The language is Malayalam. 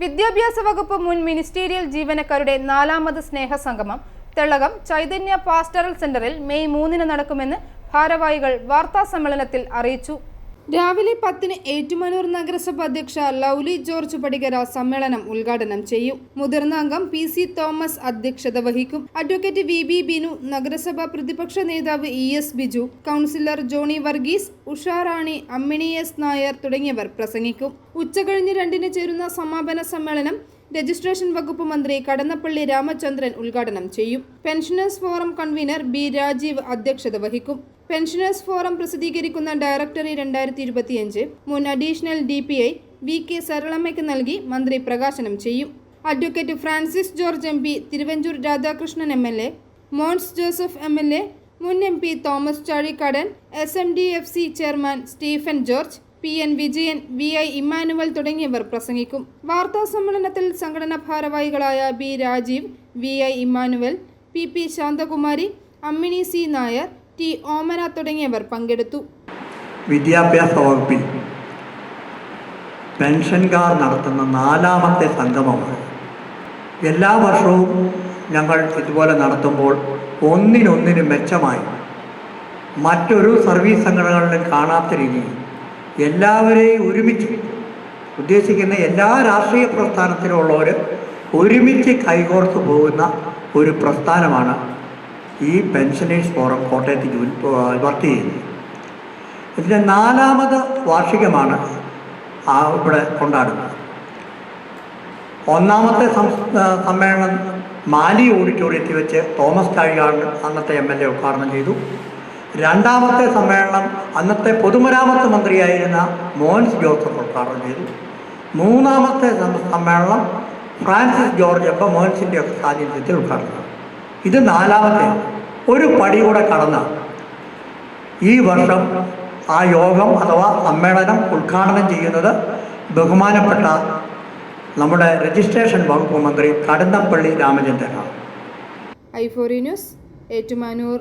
വിദ്യാഭ്യാസ വകുപ്പ് മുൻ മിനിസ്റ്റീരിയൽ ജീവനക്കാരുടെ നാലാമത് സ്നേഹസംഗമം തെളകം ചൈതന്യ പാസ്റ്ററൽ സെന്ററിൽ മെയ് മൂന്നിന് നടക്കുമെന്ന് ഭാരവാഹികൾ വാർത്താ സമ്മേളനത്തിൽ അറിയിച്ചു. രാവിലെ പത്തിന് ഏറ്റുമാനൂർ നഗരസഭ അധ്യക്ഷ ലൗലി ജോർജ് പടികര സമ്മേളനം ഉദ്ഘാടനം ചെയ്യും. മുതിർന്ന അംഗം പി സി തോമസ് അധ്യക്ഷത വഹിക്കും. അഡ്വക്കേറ്റ് വി ബി ബിനു നഗരസഭ പ്രതിപക്ഷ നേതാവ് E S Biju councillor Johny Varghese Usharani Ammini S Nair തുടങ്ങിയവർ പ്രസംഗിക്കും. ഉച്ചകഴിഞ്ഞ് രണ്ടിന് ചേരുന്ന സമാപന സമ്മേളനം രജിസ്ട്രേഷൻ വകുപ്പ് മന്ത്രി കടന്നപ്പള്ളി രാമചന്ദ്രൻ ഉദ്ഘാടനം ചെയ്യും. Pensioners forum convener B Rajeev അധ്യക്ഷത വഹിക്കും. പെൻഷനേഴ്സ് ഫോറം പ്രസിദ്ധീകരിക്കുന്ന ഡയറക്ടറി രണ്ടായിരത്തി ഇരുപത്തിയഞ്ച് മുൻ additional D P I V K സരളമ്മയ്ക്ക് നൽകി മന്ത്രി പ്രകാശനം ചെയ്യും. Advocate Francis George M P Thiruvanchoor Radhakrishnan M L A Mons Joseph M L A മുൻ M P Thomas Chazhikadan S M D F C chairman Stephen George P N Vijayan V I Immanuel തുടങ്ങിയവർ പ്രസംഗിക്കും. വാർത്താ സമ്മേളനത്തിൽ സംഘടനാ ഭാരവാഹികളായ B Rajeev V I Immanuel P P Santhakumari Ammini C Nair T Omana തുടങ്ങിയവർ പങ്കെടുത്തു. വിദ്യാഭ്യാസ വകുപ്പിൽ പെൻഷൻകാർ നടത്തുന്ന നാലാമത്തെ സംഗമമാണ്. എല്ലാ വർഷവും ഞങ്ങൾ ഇതുപോലെ നടത്തുമ്പോൾ ഒന്നിനൊന്നിന് മെച്ചമായി മറ്റൊരു സർവീസ് സംഘടനകളിലും കാണാത്ത രീതിയിൽ എല്ലാവരെയും ഒരുമിച്ച് ഉദ്ദേശിക്കുന്ന എല്ലാ രാഷ്ട്രീയ പ്രസ്ഥാനത്തിലുള്ളവർ ഒരുമിച്ച് കൈകോർത്ത് പോകുന്ന ഒരു പ്രസ്ഥാനമാണ് ഈ പെൻഷനേഴ്സ് ഫോറം കോട്ടയത്ത് വർക്ക് ചെയ്യുന്നത്. ഇതിന്റെ നാലാമത് വാർഷികമാണ് ആ ഇവിടെ കൊണ്ടാടുന്നത്. ഒന്നാമത്തെ സമ്മേളനം മാലി ഓഡിറ്റോറിയത്തിൽ വെച്ച് തോമസ് കാഴികാടൻ അന്നത്തെ എം എൽ എ ഉദ്ഘാടനം ചെയ്തു. രണ്ടാമത്തെ സമ്മേളനം അന്നത്തെ പൊതുമരാമത്ത് മന്ത്രിയായിരുന്ന മോൻസ് ജോസഫ് ഉദ്ഘാടനം ചെയ്തു. മൂന്നാമത്തെ സമ്മേളനം ഫ്രാൻസിസ് ജോർജ് അപ്പം മോൻസിന്റെ ഒക്കെ സാന്നിധ്യത്തിൽ ഉദ്ഘാടനം. ഇത് നാലാമത്തെ ഒരു പടി കൂടെ കടന്ന ഈ വർഷം ആ യോഗം അഥവാ സമ്മേളനം ഉദ്ഘാടനം ചെയ്യുന്നത് ബഹുമാനപ്പെട്ട നമ്മുടെ രജിസ്ട്രേഷൻ വകുപ്പ് മന്ത്രി കടന്നപ്പള്ളി രാമചന്ദ്രനാണ്. ഐ ഐഫോറി ന്യൂസ് ഏറ്റുമാനൂർ.